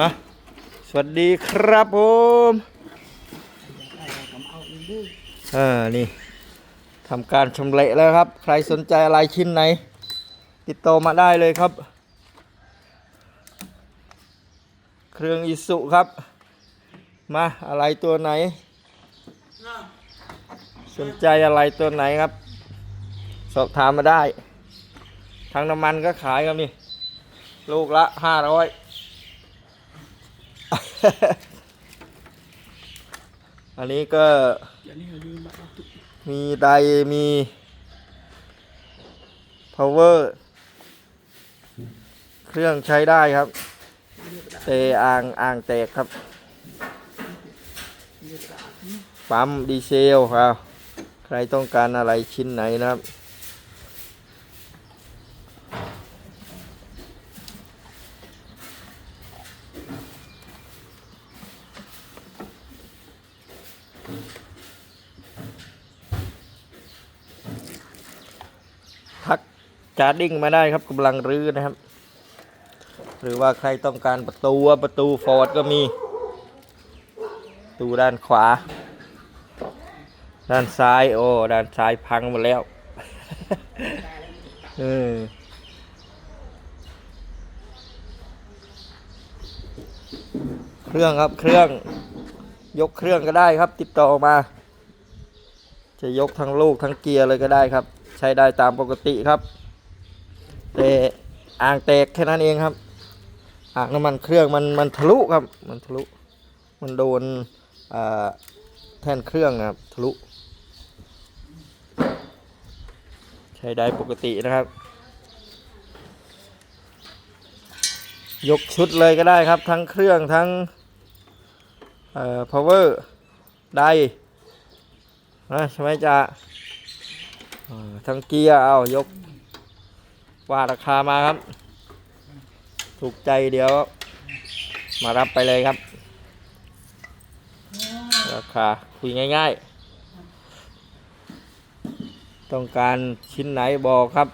ฮะสวัสดีครับผมเออนี่ทำการชำเละแล้วครับ ใครสนใจอะไรชิ้นไหน ติดต่อมาได้เลยครับ เครื่องอิสุครับ มาอะไรตัวไหน สนใจอะไรตัวไหนครับ สอบถามมาได้ทางน้ำมันก็ขายครับนี่ ลูกละห้าร้อย อันนี้ก็มีไดมี power เครื่องใช้ได้ครับ เตอ่างอ่างแตกครับ ปั๊มดีเซลครับ ใครต้องการอะไรชิ้นไหนนะครับ ทักจาดิ้งมาได้ครับกำลังรื้อนะครับ หรือว่าใครต้องการประตูประตูฟอร์ดก็มีประตูด้านขวา ด้านซ้ายโอ้ด้านซ้ายพังหมดแล้วเออเครื่องครับเครื่อง ยกเครื่องก็ได้ครับ ติดต่อมา จะยกทั้งลูกทั้งเกียร์เลยก็ได้ครับ ใช้ได้ตามปกติครับแต่อ่างแตกแค่นั้นเองครับอ่างน้ำมันเครื่องมันมันทะลุครับ มันทะลุ มันโดนอ่าแท่นเครื่องนะครับทะลุ ใช้ได้ปกตินะครับ ยกชุดเลยก็ได้ครับ ทั้งเครื่องทั้ง เอ่อ power ได้นะใช่ไหมจ๊ะทั้งเกียร์เอายก ว่าราคามาครับ ถูกใจเดี๋ยว มารับไปเลยครับ ราคาคุยง่าย ๆ ต้องการชิ้นไหนบอกครับ